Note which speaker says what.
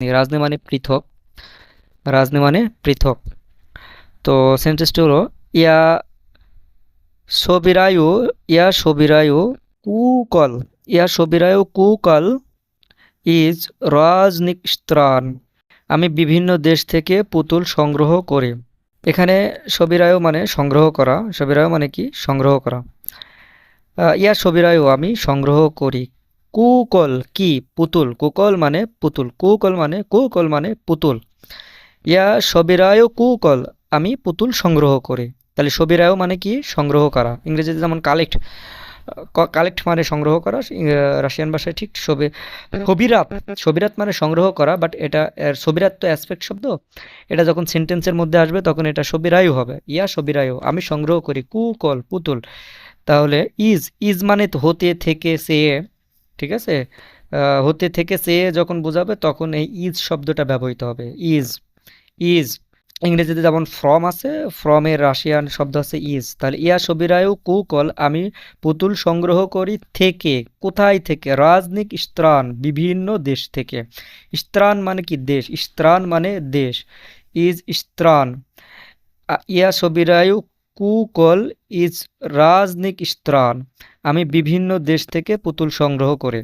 Speaker 1: রাজনী মানে পৃথক রাজনী মানে পৃথক। তো সেন্টেন্সটি হলো, ইয়া সবিরায়ু ইয়া সবিরায়ু কুকল, ইয়া সবিরায়ু কুকল ইজ রাজনিকস্ত্রান আমি বিভিন্ন দেশ থেকে পুতুল সংগ্রহ করি। এখানে সবিরায়ু মানে সংগ্রহ করা, সবিরায়ু মানে কি? সংগ্রহ করা। ইয়া সবিরায়ু আমি সংগ্রহ করি। কুকল কি? পুতুল। কুকল মানে পুতুল। কুকল মানে কুকল মানে পুতুল। ইয়া সবিরায়ু কুকল। আমি পুতুল সংগ্রহ করি। তাহলে সবিরায়ু মানে কি? সংগ্রহ করা। ইংরেজিতে যেমন কালেক্ট কালেক্ট মানে সংগ্রহ করা। রাশিয়ান ভাষায় ঠিক সবে, সবিরাত। সবিরাত মানে সংগ্রহ করা বাট এটা সবিরাত তো অ্যাসপেক্ট শব্দ। এটা যখন সেন্টেন্সের মধ্যে আসবে, তখন এটা সবিরায়ু হবে। ইয়া সবিরায়ু। আমি সংগ্রহ করি। কুকল, পুতুল। তাহলে ইজ ইজ মানে হতে, থেকে, সে ঠিক আছে? হতে থেকে সে যখন বোঝাবে তখন এই ইজ শব্দটা ব্যবহৃত হবে। ইজ ইজ ইংরেজিতে যেমন ফ্রম আছে ফ্রমের রাশিয়ান শব্দ আছে ইজ তাহলে, ইয়া সবিরায়ু কুকল আমি পুতুল সংগ্রহ করি থেকে, কোথায় থেকে? রাজনিক স্ত্রান বিভিন্ন দেশ থেকে। স্ত্রান মানে কি দেশ? স্ত্রান মানে দেশ। ইজ স্ত্রান ইয়া সবিরায়ু কুকল ইজ রাজনিক স্ত্রান আমি বিভিন্ন দেশ থেকে পুতুল সংগ্রহ করে।